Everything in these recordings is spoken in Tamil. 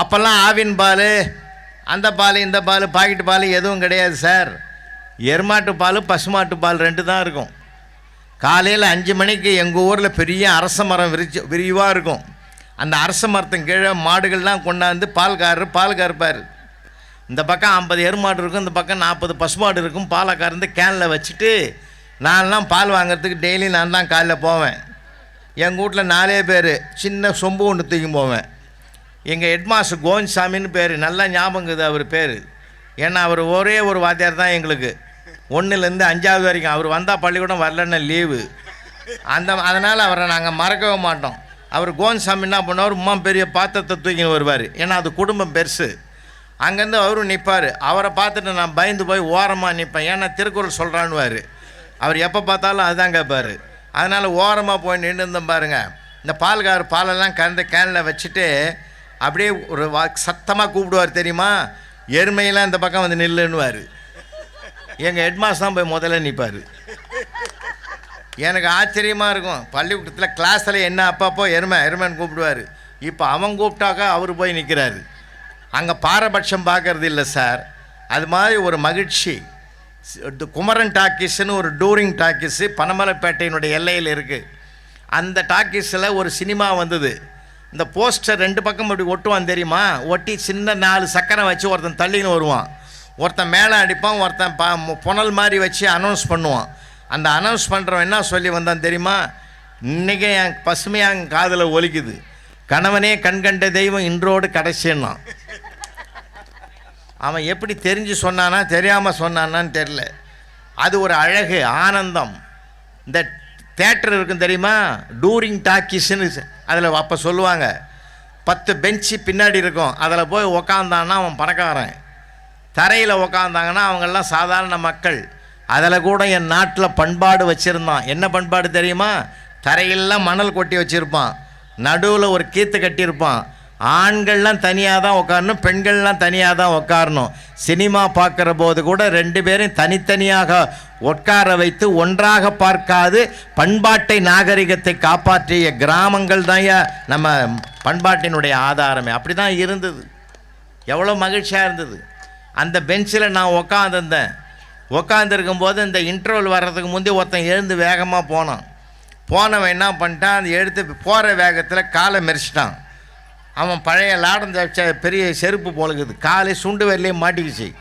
அப்போல்லாம் ஆவின் பால் அந்த பால் இந்த பால் பாக்கெட் பால் எதுவும் கிடையாது சார். எருமாட்டு பால் பசுமாட்டு பால் ரெண்டு தான் இருக்கும். காலையில் அஞ்சு மணிக்கு எங்கள் ஊரில் பெரிய அரச மரம் விரிச்சு விரிவாக இருக்கும். அந்த அரச மரத்தின் கீழே மாடுகள்லாம் கொண்டாந்து பால் காரு பால் கறப்பார். இந்த பக்கம் ஐம்பது எருமாடு இருக்கும் இந்த பக்கம் நாற்பது பசுமாடு இருக்கும். பாலை கறந்து கேனில் வச்சுட்டு நான்லாம் பால் வாங்குறதுக்கு டெய்லி நான் தான் காலைல போவேன். எங்கள் வீட்டில் நாலே பேர் சின்ன சொம்பு ஒன்று தூக்கி போவேன். எங்கள் ஹெட்மாஸ்டர் கோவிந்த்சாமின்னு பேர் நல்லா ஞாபகங்குது அவர் பேர். ஏன்னா அவர் ஒரே ஒரு வாத்தியார் தான் எங்களுக்கு. ஒன்றுலேருந்து அஞ்சாவது வரைக்கும். அவர் வந்தால் பள்ளிக்கூடம் வரலன்னு லீவு அந்த அதனால் அவரை நாங்கள் மறக்கவே மாட்டோம். அவர் கோவிந்த்சாமி என்ன பண்ணுவார்? உமா பெரிய பாத்திரத்தை தூக்கின்னு வருவார். ஏன்னா அது குடும்பம் பெருசு. அங்கேருந்து அவரும் நிற்பார் அவரை பார்த்துட்டு நான் பயந்து போய் ஓரமாக நிற்பேன் ஏன்னா திருக்குறள் சொல்கிறான்னுவார் அவர் எப்போ பார்த்தாலும் அதுதான் கேட்பார். அதனால் ஓரமாக போய் நின்று இருந்தோம் பாருங்கள் இந்த பால்கார் பாலெல்லாம் கறந்து கேனில் வச்சுட்டு அப்படியே ஒரு வா சத்தமாக கூப்பிடுவார் தெரியுமா? எருமையெல்லாம் இந்த பக்கம் வந்து நில்லுன்னுவார். எங்கள் ஹெட்மாஸ்டர் தான் போய் முதல்ல நிற்பார் எனக்கு ஆச்சரியமாக இருக்கும். பள்ளிக்கூடத்தில் கிளாஸில் என்ன அப்பப்போ எருமை எருமைன்னு கூப்பிடுவார். இப்போ அவன் கூப்பிட்டாக்கா அவர் போய் நிற்கிறாரு அங்கே பாரபட்சம் பார்க்கறது இல்லை சார். அது மாதிரி ஒரு மகிழ்ச்சி. குமரன் டாக்கீஸ்னு ஒரு டூரிங் டாக்கீஸு பனமலைப்பேட்டையினுடைய எல்லையில் இருக்குது அந்த டாக்கீஸில் ஒரு சினிமா வந்தது. இந்த போஸ்டர் ரெண்டு பக்கம் இப்படி ஒட்டுவான் தெரியுமா? ஒட்டி சின்ன நாலு சக்கரம் வச்சு ஒருத்தன் தள்ளின்னு வருவான். ஒருத்தன் மேலே அடிப்பான் ஒருத்தன் ப புனல் மாதிரி வச்சு அனௌன்ஸ் பண்ணுவான். அந்த அனௌன்ஸ் பண்ணுறவன் என்ன சொல்லி வந்தான் தெரியுமா? இன்றைக்கே என் பசுமையாக என் காதில் ஒலிக்குது. கணவனே கண்கண்ட தெய்வம் இன்றோடு கடைசின்னான் அவன் எப்படி தெரிஞ்சு சொன்னானா தெரியாமல் சொன்னானான்னு தெரில அது ஒரு அழகு ஆனந்தம். இந்த தேட்டர் இருக்கும் தெரியுமா? டூரிங் டாக்கிஸ்ன்னு அதில் அப்போ சொல்லுவாங்க. பத்து பெஞ்சு பின்னாடி இருக்கும். அதில் போய் உக்காந்தான்னா அவன் பணக்காரன். தரையில் உக்காந்தாங்கன்னா அவங்கெல்லாம் சாதாரண மக்கள். அதில் கூட என் நாட்டில் பண்பாடு வச்சுருந்தான். என்ன பண்பாடு தெரியுமா? தரையெல்லாம் மணல் கொட்டி வச்சுருப்பான். நடுவில் ஒரு கீத்து கட்டியிருப்பான். ஆண்கள்லாம் தனியாக தான் உட்காரணும் பெண்கள்லாம் தனியாக தான் உட்காரணும் சினிமா பார்க்குற போது கூட ரெண்டு பேரும் தனித்தனியாக உட்கார வைத்து ஒன்றாக பார்க்காது. பண்பாட்டை நாகரிகத்தை காப்பாற்றிய கிராமங்கள் தான் நம்ம பண்பாட்டினுடைய ஆதாரமே. அப்படி தான் இருந்தது. எவ்வளோ மகிழ்ச்சியாக இருந்தது. அந்த பெஞ்சில் நான் உக்காந்துருந்தேன். உக்காந்துருக்கும் போது இந்த இன்டர்வல் வர்றதுக்கு முந்தைய ஒருத்தன் எழுந்து வேகமாக போனான். போனவன் என்ன பண்ணிட்டான் அந்த எடுத்து போகிற வேகத்தில் காலை மெரிச்சிட்டான். அவன் பழைய லாடம் தச்ச பெரிய செருப்பு போலக்குது. காலை சுண்டு வரலையே மாட்டிக்கிச்சு.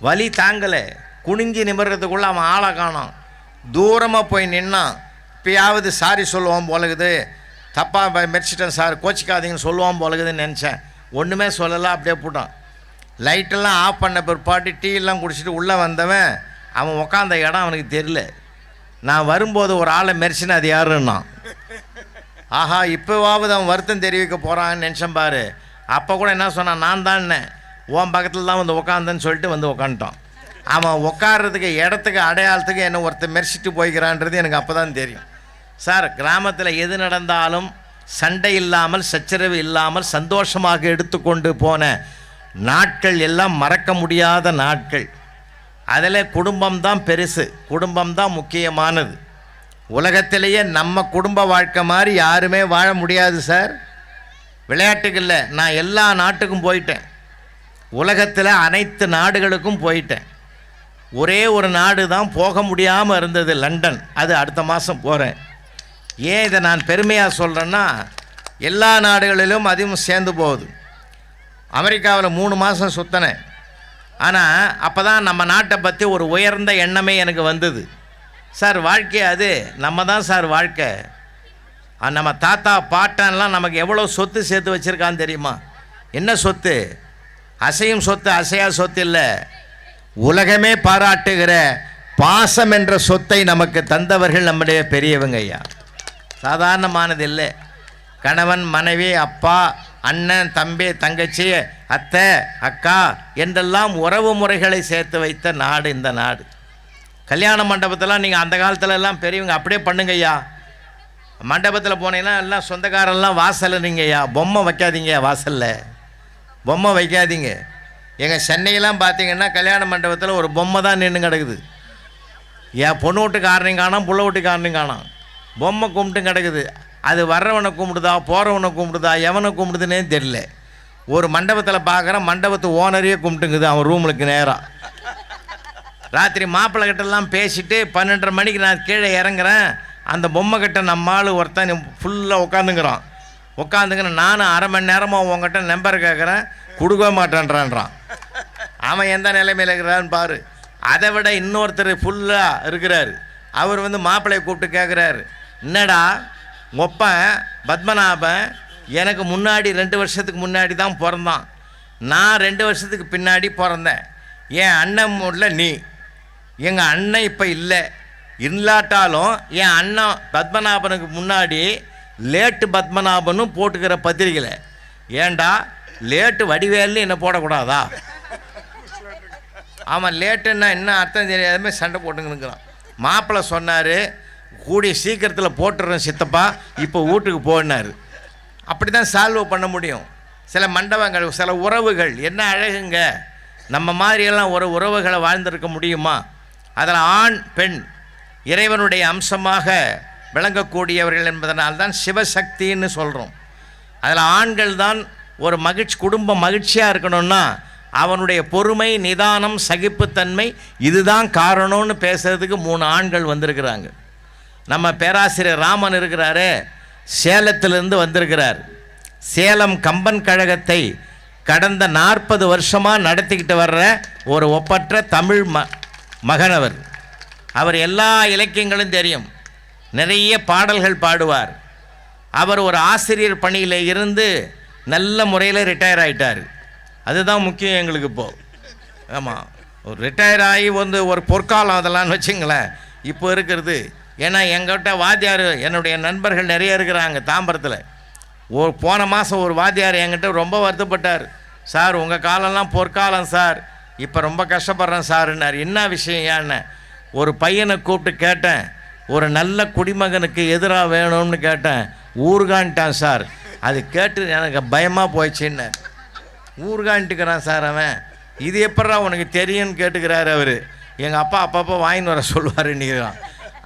வலி தாங்கலை. குனிஞ்சு நிமிர்றதுக்குள்ளே அவன் ஆளை காணும் தூரமாக போய் நின்னான். இப்பயாவது சாரி சொல்லுவான் போலக்குது. தப்பாக மெரிச்சிட்டேன் சார் கோச்சிக்காதீங்கன்னு சொல்லுவான் போலக்குதுன்னு நினச்சேன். ஒன்றுமே சொல்லலை அப்படியே போட்டான். லைட்டெல்லாம் ஆஃப் பண்ண பிற்பாட்டு டீ குடிச்சிட்டு உள்ளே வந்தவன் அவன் உக்காந்த இடம் அவனுக்கு தெரியல. நான் வரும்போது ஒரு ஆளை மெரிச்சின்னு அது யாருன்னா? ஆஹா இப்போவாவது அவன் வருத்தம் தெரிவிக்க போகிறான்னு நினச்சேன் பாரு. அப்போ கூட என்ன சொன்னான்? நான் தானே உன் பக்கத்தில் தான் வந்து உக்காந்தேன்னு சொல்லிட்டு வந்து உக்காந்துட்டான். அவன் உட்கார்றதுக்கு இடத்துக்கு அடையாளத்துக்கு என்ன ஒருத்தன் மெரிச்சிட்டு போய்க்கிறான்றது எனக்கு அப்போ தான் தெரியும். சார் கிராமத்தில் எது நடந்தாலும் சண்டை இல்லாமல் சச்சரவு இல்லாமல் சந்தோஷமாக எடுத்துக்கொண்டு போன நாட்கள் எல்லாம் மறக்க முடியாத நாட்கள். அதில் குடும்பம் தான் பெருசு. குடும்பம் தான் முக்கியமானது. உலகத்திலேயே நம்ம குடும்ப வாழ்க்கை மாதிரி யாருமே வாழ முடியாது சார் விளையாட்டுகளில் நான் எல்லா நாட்டுக்கும் போயிட்டேன். உலகத்தில் அனைத்து நாடுகளுக்கும் போயிட்டேன். ஒரே ஒரு நாடு தான் போக முடியாமல் இருந்தது லண்டன். அது அடுத்த மாதம் போகிறேன் ஏன் இதை நான் பெருமையாக சொல்கிறேன்னா எல்லா நாடுகளிலும் அதுவும் சேர்ந்து போகுது. அமெரிக்காவில் மூணு மாதம் சுற்றினேன் ஆனால் அப்போ தான் நம்ம நாட்டை பற்றி ஒரு உயர்ந்த எண்ணமே எனக்கு வந்தது. சார் வாழ்க்கை அது. நம்ம தான் சார் வாழ்க்கை. நம்ம தாத்தா பாட்டன்லாம் நமக்கு எவ்வளோ சொத்து சேர்த்து வச்சுருக்கான்னு தெரியுமா? என்ன சொத்து? அசையும் சொத்து அசையா சொத்து இல்லை. உலகமே பாராட்டுகிற பாசம் என்ற சொத்தை நமக்கு தந்தவர்கள் நம்முடைய பெரியவங்க ஐயா. சாதாரணமானது இல்லை. கணவன் மனைவி அப்பா அண்ணன் தம்பி தங்கச்சி அத்தை அக்கா என்றெல்லாம் உறவு முறைகளை சேர்த்து வைத்த நாடு இந்த நாடு. கல்யாண மண்டபத்தெல்லாம் நீங்கள் அந்த காலத்துல எல்லாம் பெரியவங்க அப்படியே பண்ணுங்க ஐயா மண்டபத்தில் போனீங்கன்னா எல்லாம் சொந்தக்காரெல்லாம் வாசலில் நீங்கள் ஐயா பொம்மை வைக்காதீங்க வாசலில். பொம்மை வைக்காதீங்க. எங்கள் சென்னையெல்லாம் பார்த்தீங்கன்னா கல்யாண மண்டபத்தில் ஒரு பொம்மை தான் நின்று கிடக்குது. என் பொண்ணு வீட்டுக்காரனையும் காணோம் புள்ள வீட்டுக்காரனையும் காணோம். பொம்மை கும்பிட்டு கிடக்குது. அது வர்றவனை கும்பிடுதா போகிறவனை கும்பிடுதா எவனை கும்பிடுதுன்னே தெரியல. ஒரு மண்டபத்தில் பார்க்குறேன் மண்டபத்து ஓனரையே கும்பிட்டுங்குது அவன் ரூமுக்கு நேராக ராத்திரி மாப்பிள்ளை கிட்டலாம் பேசிட்டு பன்னெண்டரை மணிக்கு நான் கீழே இறங்குறேன். அந்த பொம்மை கிட்ட நம்ம ஆள் ஒருத்தன் ஃபுல்லாக உட்காந்துங்கிறான் உட்காந்துக்கிறேன் நானும் அரை மணி நேரமாக உங்ககிட்ட நம்பர் கேட்குறேன் கொடுக்க மாட்டேன்றான்றான். அவன் எந்த நிலைமையில் இருக்கிறான்னு பாரு. அதை விட இன்னொருத்தர் ஃபுல்லாக இருக்கிறாரு. அவர் வந்து மாப்பிள்ளையை கூப்பிட்டு கேட்குறாரு என்னடா ஒப்பன் பத்மநாபன் எனக்கு முன்னாடி ரெண்டு வருஷத்துக்கு முன்னாடி தான் பிறந்தான். நான் ரெண்டு வருஷத்துக்கு பின்னாடி பிறந்தேன். என் அண்ணன் உள்ள நீ. எங்கள் அண்ணன் இப்போ இல்லை. இல்லாட்டாலும் என் அண்ணன் பத்மநாபனுக்கு முன்னாடி லேட்டு பத்மநாபனும் போட்டுக்கிற பத்திரிக்கையில் ஏன்டா லேட்டு வடிவேல்னு என்ன போடக்கூடாதா? ஆமாம் லேட்டுன்னா என்ன அர்த்தம் தெரியாதமே சண்டை போட்டுங்கிறான் மாப்பிள்ளை சொன்னார் கூடிய சீக்கிரத்தில் போட்டுறேன் சித்தப்பா இப்போ வீட்டுக்கு போனார். அப்படி தான் சால்வ் பண்ண முடியும். சில மண்டபங்கள் சில உறவுகள் என்ன அழகுங்க? நம்ம மாதிரியெல்லாம் ஒரு உறவுகளை வாழ்ந்திருக்க முடியுமா? அதில் ஆண் பெண் இறைவனுடைய அம்சமாக விளங்கக்கூடியவர்கள் என்பதனால் தான் சிவசக்தின்னு சொல்கிறோம் அதில் ஆண்கள் தான் ஒரு மகிழ்ச்சி குடும்பம் மகிழ்ச்சியாக இருக்கணும்னா அவனுடைய பொறுமை நிதானம் சகிப்புத்தன்மை இதுதான் காரணம்னு பேசுறதுக்கு மூணு ஆண்கள் வந்திருக்கிறாங்க. நம்ம பேராசிரியர் ராமன் இருக்கிறாரு சேலத்திலிருந்து வந்திருக்கிறார். சேலம் கம்பன் கழகத்தை கடந்த நாற்பது வருஷமாக நடத்திக்கிட்டு வர்ற ஒரு ஒப்பற்ற தமிழ் ம மகனவர். அவர் எல்லா இலக்கியங்களும் தெரியும். நிறைய பாடல்கள் பாடுவார். அவர் ஒரு ஆசிரியர் பணியில் இருந்து நல்ல முறையில் ரிட்டையர் ஆகிட்டார் அதுதான் முக்கியம் எங்களுக்கு இப்போது ஆமாம் ஒரு ரிட்டையர் ஆகி வந்து ஒரு பொற்காலம் அதெல்லாம் வச்சுங்களேன். இப்போ இருக்கிறது. ஏன்னா எங்கிட்ட வாத்தியார் என்னுடைய நண்பர்கள் நிறைய இருக்கிறாங்க தாம்பரத்தில். ஒரு போன மாதம் ஒரு வாத்தியார் என்கிட்ட ரொம்ப வருத்தப்பட்டார். சார் உங்கள் காலம்லாம் பொற்காலம் சார். இப்போ ரொம்ப கஷ்டப்படுறேன் சாருன்னார். என்ன விஷயம் ஏன்னு ஒரு பையனை கூப்பிட்டு கேட்டேன். ஒரு நல்ல குடிமகனுக்கு எதிராக வேணும்னு கேட்டேன். ஊர்கான்ட்டான் சார். அது கேட்டு எனக்கு பயமாக போயிடுச்சுன்னார் ஊர்கான்ட்டுக்கிறான் சார் அவன். இது எப்படா உனக்கு தெரியும்னு கேட்டுக்கிறாரு அவர். எங்கள் அப்பா அப்பப்போ வாங்கின்னு வர சொல்லுவார் நீங்களாம்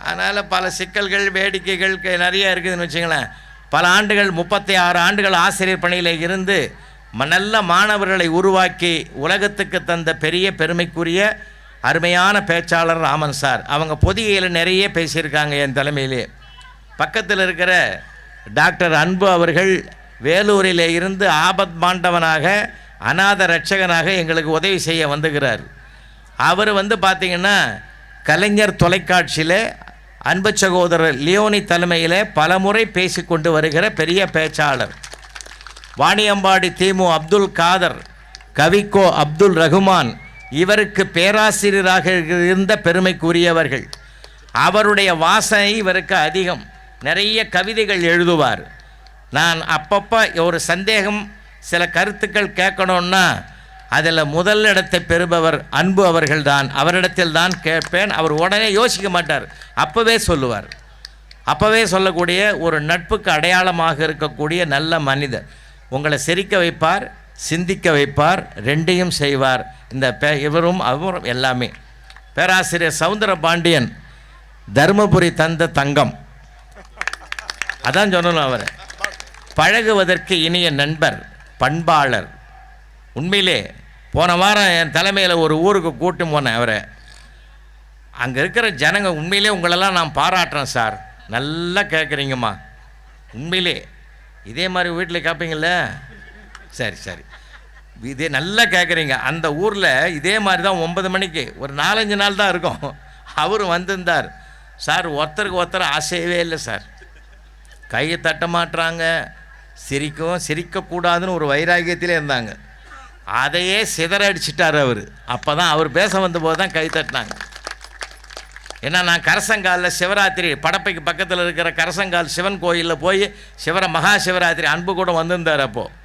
அதனால் பல சிக்கல்கள் வேடிக்கைகள் நிறைய இருக்குதுன்னு வச்சுங்களேன் பல ஆண்டுகள் முப்பத்தி ஆறு ஆண்டுகள் ஆசிரியர் பணியில் இருந்து நல்ல மாணவர்களை உருவாக்கி உலகத்துக்கு தந்த பெரிய பெருமைக்குரிய அருமையான பேச்சாளர் ராமன் சார். அவங்க பொதிகையில் நிறைய பேசியிருக்காங்க என் தலைமையிலே. பக்கத்தில் இருக்கிற டாக்டர் அன்பு அவர்கள் வேலூரிலே இருந்து ஆபத் மாண்டவனாக அநாத ரட்சகனாக எங்களுக்கு உதவி செய்ய வந்துகிறார். அவர் வந்து பார்த்திங்கன்னா கலைஞர் தொலைக்காட்சியில் அன்பு சகோதரர் லியோனி தலைமையில் பலமுறை பேசிக்கொண்டு வருகிற பெரிய பேச்சாளர். வாணியம்பாடி திமு அப்துல் காதர் கவிக்கோ அப்துல் ரகுமான் இவருக்கு பேராசிரியராக இருந்த பெருமைக்குரியவர்கள். அவருடைய வாசனை இவருக்கு அதிகம். நிறைய கவிதைகள் எழுதுவார். நான் அப்பப்போ ஒரு சந்தேகம் சில கருத்துக்கள் கேட்கணுன்னா அதில் முதல் இடத்தை பெறுபவர் அன்பு அவர்கள்தான். அவரிடத்தில் தான் கேட்பேன். அவர் உடனே யோசிக்க மாட்டார். அப்போவே சொல்லுவார். அப்போவே சொல்லக்கூடிய ஒரு நட்புக்கு அடையாளமாக இருக்கக்கூடிய நல்ல மனிதர். உங்களை சிரிக்க வைப்பார் சிந்திக்க வைப்பார் ரெண்டையும் செய்வார். இந்த பே இவரும் அவரும் எல்லாமே. பேராசிரியர் சவுந்தர பாண்டியன் தருமபுரி தந்த தங்கம். அதான் சொல்லணும் அவர். பழகுவதற்கு இனிய நண்பர் பண்பாளர். உண்மையிலே போன வாரம் என் தலைமையில் ஒரு ஊருக்கு கூட்டி போனேன் அவரை. அங்கே இருக்கிற ஜனங்க உண்மையிலே உங்களெல்லாம் நான் பாராட்டுறேன் சார். நல்லா கேட்குறீங்கம்மா உண்மையிலே. இதே மாதிரி வீட்டில் கேட்பீங்கள்ல சரி சரி. இதே நல்லா கேட்குறீங்க அந்த ஊரில் இதே மாதிரி தான் ஒன்பது மணிக்கு ஒரு நாலஞ்சு நாள் தான் இருக்கும். அவரும் வந்திருந்தார். சார் ஒருத்தருக்கு ஒருத்தர் ஆசையவே இல்லை சார். கையை தட்ட மாட்டுறாங்க சிரிக்கும் சிரிக்கக்கூடாதுன்னு ஒரு வைராகியத்திலே இருந்தாங்க. அதையே சிதறடிச்சிட்டார் அவர். அப்போ தான் அவர் பேச வந்தபோது தான் கை தட்டினாங்க. ஏன்னா நான் கரசங்காலில் சிவராத்திரி படப்பைக்கு பக்கத்தில் இருக்கிற கரசங்கால் சிவன் கோயிலில் போய் சிவர மகா சிவராத்திரி அன்பு கூட வந்திருந்தார் அப்போது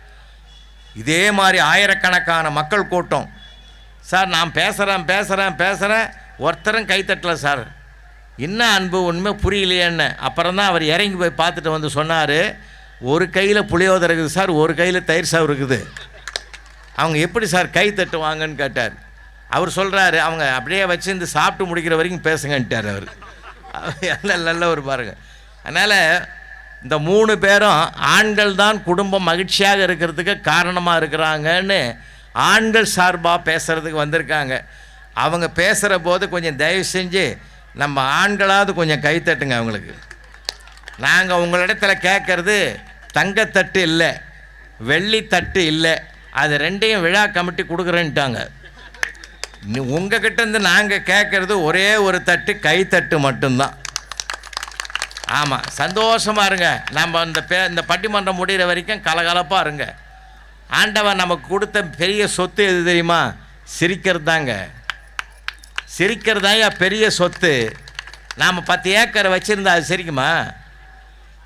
இதே மாதிரி ஆயிரக்கணக்கான மக்கள் கூட்டம். சார் நான் பேசுகிறேன் பேசுகிறேன் பேசுகிறேன் ஒருத்தரும் கைத்தட்டல சார். என்ன அன்பு உண்மை புரியலையேன்னு. அப்புறம் தான் அவர் இறங்கி போய் பார்த்துட்டு வந்து சொன்னார். ஒரு கையில் புளியோதரை இருக்குது சார் ஒரு கையில் தயிர் சாவு இருக்குது. அவங்க எப்படி சார் கை தட்டுவாங்கன்னு கேட்டார். அவர் சொல்கிறாரு அவங்க அப்படியே வச்சுருந்து சாப்பிட்டு முடிக்கிற வரைக்கும் பேசுங்கன்ட்டார் அவர். நல்ல நல்ல ஒரு பாருங்கள் அதனால் இந்த மூணு பேரும் ஆண்கள் தான் குடும்பம் மகிழ்ச்சியாக இருக்கிறதுக்கு காரணமாக இருக்கிறாங்கன்னு ஆண்கள் சார்பாக பேசுகிறதுக்கு வந்திருக்காங்க. அவங்க பேசுகிற போது கொஞ்சம் தயவு செஞ்சு நம்ம ஆண்களாவது கொஞ்சம் கைத்தட்டுங்க அவங்களுக்கு. நாங்கள் உங்களிடத்தில் கேட்குறது தங்கத்தட்டு இல்லை வெள்ளித்தட்டு இல்லை அது ரெண்டையும் விழா கமிட்டி கொடுக்குறேன்ட்டாங்க. நீ- உங்ககிட்ட இருந்து நாங்கள் கேட்குறது ஒரே ஒரு தட்டு கைத்தட்டு மட்டும்தான். ஆமாம் சந்தோஷமாக இருங்க. நம்ம இந்த பே இந்த பட்டிமன்றம் முடிகிற வரைக்கும் கலகலப்பாக இருங்க. ஆண்டவன் நமக்கு கொடுத்த பெரிய சொத்து எது தெரியுமா? சிரிக்கிறது தாங்க சிரிக்கிறதாயா பெரிய சொத்து. நாம் பத்து ஏக்கரை வச்சுருந்தா அது சிரிக்குமா?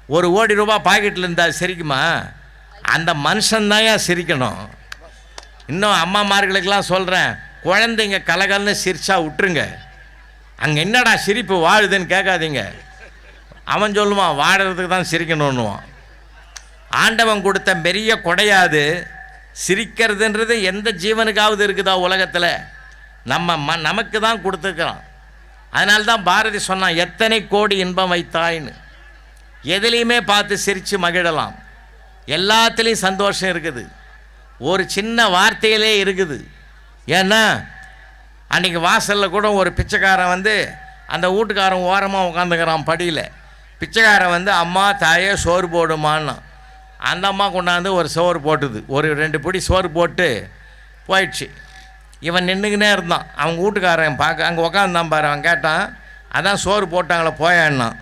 ஒரு கோடி ரூபா பாக்கெட்டில் இருந்தால் சிரிக்குமா? அந்த மனுஷன்தாயா சிரிக்கணும். இன்னும் அம்மாமார்களுக்கெல்லாம் சொல்கிறேன் குழந்தைங்க கலகலன்னு சிரிச்சா விட்டுருங்க அங்கே என்னடா சிரிப்பு வாழுதுன்னு கேட்காதீங்க. அவன் சொல்லுவான் வாடுறதுக்கு தான் சிரிக்கணுன்னுவான் ஆண்டவன் கொடுத்த பெரிய கொடையாது. சிரிக்கிறதுன்றது எந்த ஜீவனுக்காவது இருக்குதா உலகத்தில்? நம்ம ம நமக்கு தான் கொடுத்துருக்குறான். அதனால தான் பாரதி சொன்னான் எத்தனை கோடி இன்பம் வைத்தாயின்னு. எதுலேயுமே பார்த்து சிரித்து மகிழலாம். எல்லாத்துலேயும் சந்தோஷம் இருக்குது. ஒரு சின்ன வார்த்தையிலே இருக்குது. ஏன்னா அன்றைக்கி வாசலில் கூட ஒரு பிச்சைக்காரன் வந்து அந்த வீட்டுக்காரன் ஓரமாக உட்காந்துக்கிறான் படியில். பிச்சைக்காரன் வந்து அம்மா தாயே சோறு போடுமான்னான் அந்த அம்மா கொண்டாந்து ஒரு சோறு போட்டுது. ஒரு ரெண்டு பிடி சோறு போட்டு போயிடுச்சு. இவன் நின்றுக்கினே இருந்தான். அவங்க வீட்டுக்காரன் பார்க்க அங்கே உட்காந்தான் பாரு அவன் கேட்டான் அதான் சோறு போட்டாங்களே போயான்னான்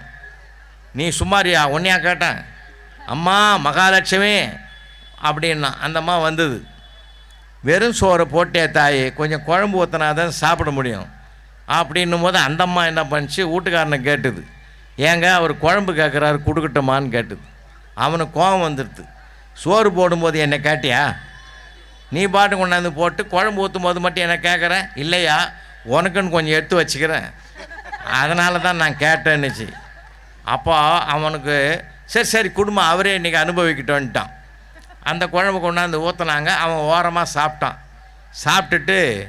நீ சும்மாரியா? உன்னையா? கேட்டேன். அம்மா மகாலட்சுமி அப்படின்னா அந்த அம்மா வந்தது. வெறும் சோறை போட்டே தாயி கொஞ்சம் குழம்பு ஊற்றினா தான் சாப்பிட முடியும். அப்படின்னும் போது அந்த அம்மா என்ன பண்ணுச்சு? வீட்டுக்காரனை கேட்டுது. ஏங்க அவர் குழம்பு கேட்குறாரு கொடுக்கட்டுமான்னு கேட்டுது. அவனுக்கு கோபம் வந்துடுது. சோறு போடும்போது என்னை கேட்டியா? நீ பாட்டு கொண்டாந்து போட்டு குழம்பு ஊற்றும் போது மட்டும் என்ன கேட்குறேன் இல்லையா? உனக்குன்னு கொஞ்சம் எடுத்து வச்சுக்கிறேன். அதனால தான் நான் கேட்டேன்னுச்சு. அப்போ அவனுக்கு சரி சரி குடும்பம் அவரே இன்றைக்கி அனுபவிக்கிட்டோன்ட்டான் அந்த குழம்பு கொண்டாந்து ஊற்றினாங்க அவன் ஓரமாக சாப்பிட்டான். சாப்பிட்டுட்டு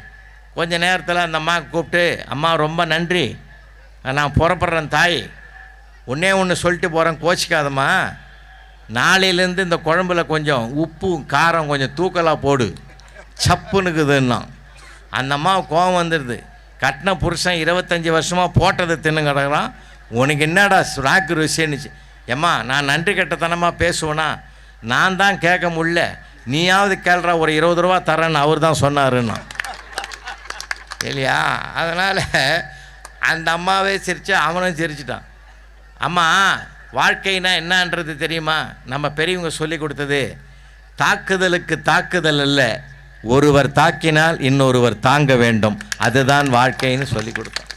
கொஞ்ச நேரத்தில் அந்த அம்மா கூப்பிட்டு அம்மா ரொம்ப நன்றி. நான் புறப்படுறேன் தாய். ஒன்றே ஒன்று சொல்லிட்டு போகிறேன் கோச்சிக்காதம்மா. நாளையிலேருந்து இந்த குழம்புல கொஞ்சம் உப்பு காரம் கொஞ்சம் தூக்கலாக போடு. சப்புனுக்குதுன்னா அந்த அம்மா கோவம் வந்துடுது கட்டின புருஷன் இருபத்தஞ்சி வருஷமாக போட்டதை தின்னு கிடக்குறான். உனக்கு என்னடா ராக்கு ருசின்னுச்சு. ஏம்மா நான் நன்றி கெட்டத்தனமாக பேசுவேனா? நான் தான் கேட்க முடியல. நீயாவது கேள்றா ஒரு இருபது ரூபா தரேன்னு அவர் தான் சொன்னாருன்னா. இல்லையா? அதனால் அந்த அம்மாவே சிரிச்சா அவனும் சிரிச்சிட்டான். அம்மா வாழ்க்கைனா என்னன்றது தெரியுமா? நம்ம பெரியவங்க சொல்லி கொடுத்தது தாக்குதலுக்கு தாக்குதல் அல்ல ஒருவர் தாக்கினால் இன்னொருவர் தாங்க வேண்டும். அதுதான் வாழ்க்கைன்னு சொல்லி கொடுத்தோம்.